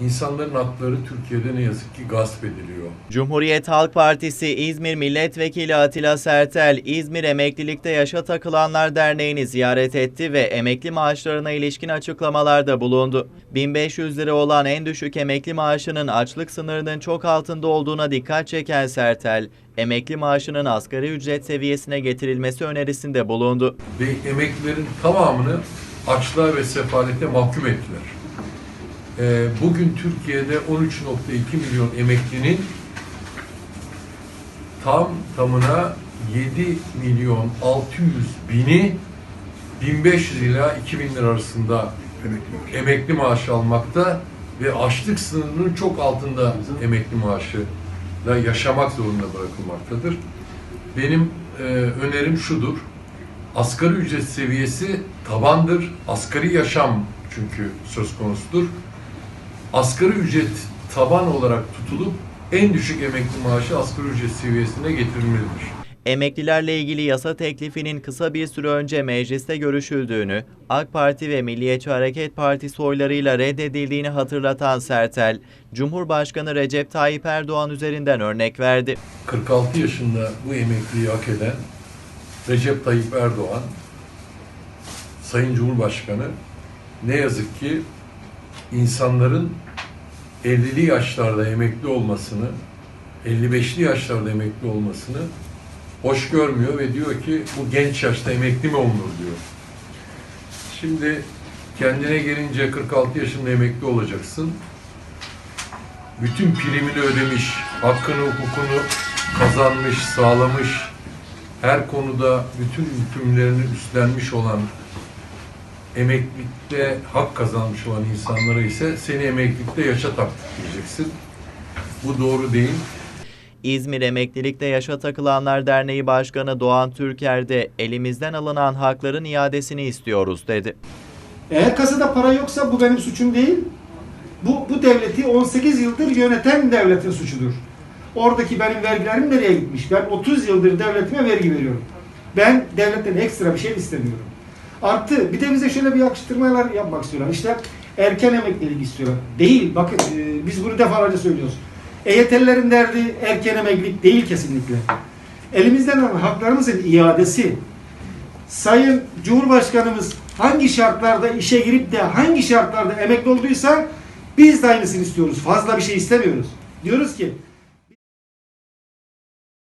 İnsanların hakları Türkiye'de ne yazık ki gasp ediliyor. Cumhuriyet Halk Partisi İzmir Milletvekili Atilla Sertel, İzmir Emeklilikte Yaşa Takılanlar Derneği'ni ziyaret etti ve emekli maaşlarına ilişkin açıklamalarda bulundu. 1500 lira olan en düşük emekli maaşının açlık sınırının çok altında olduğuna dikkat çeken Sertel, emekli maaşının asgari ücret seviyesine getirilmesi önerisinde bulundu. Ve emeklilerin tamamını açlığa ve sefalete mahkum ettiler. Ee, bugün Türkiye'de 13.2 milyon emeklinin tam tamına 7 milyon 600 bini 1500 ila 2000 lira arasında emekli maaşı almakta ve açlık sınırının çok altında emekli maaşıyla yaşamak zorunda bırakılmaktadır. Benim e, önerim şudur. Asgari ücret seviyesi tabandır. Asgari yaşam çünkü söz konusudur. Asgari ücret taban olarak tutulup en düşük emekli maaşı asgari ücret seviyesine getirilmelidir. Emeklilerle ilgili yasa teklifinin kısa bir süre önce mecliste görüşüldüğünü, AK Parti ve Milliyetçi Hareket Partisi oylarıyla reddedildiğini hatırlatan Sertel, Cumhurbaşkanı Recep Tayyip Erdoğan üzerinden örnek verdi. 46 yaşında bu emekliyi hak eden Recep Tayyip Erdoğan, Sayın Cumhurbaşkanı ne yazık ki insanların 50'li yaşlarda emekli olmasını, 55'li yaşlarda emekli olmasını hoş görmüyor ve diyor ki bu genç yaşta emekli mi olunur diyor. Şimdi kendine gelince 46 yaşında emekli olacaksın. Bütün primini ödemiş, hakkını, hukukunu kazanmış, sağlamış, her konuda bütün yükümlerini üstlenmiş olan, emeklilikte hak kazanmış olan insanlara ise seni emeklilikte yaşa taktık diyeceksin. Bu doğru değil. İzmir Emeklilikte Yaşa Takılanlar Derneği Başkanı Doğan Türker de elimizden alınan hakların iadesini istiyoruz dedi. Eğer kasada para yoksa bu benim suçum değil. Bu, bu devleti 18 yıldır yöneten devletin suçudur. Oradaki benim vergilerim nereye gitmiş? Ben 30 yıldır devletime vergi veriyorum. Ben devletten ekstra bir şey istemiyorum. Artı bir de bize şöyle bir yakıştırmalar yapmak istiyorlar. İşte erken emeklilik istiyorlar. Değil. Bakın e, biz bunu defalarca söylüyoruz. EYT'lilerin derdi erken emeklilik değil kesinlikle. Elimizden alınan haklarımızın iadesi. Sayın Cumhurbaşkanımız hangi şartlarda işe girip de hangi şartlarda emekli olduysa biz de aynısını istiyoruz. Fazla bir şey istemiyoruz. Diyoruz ki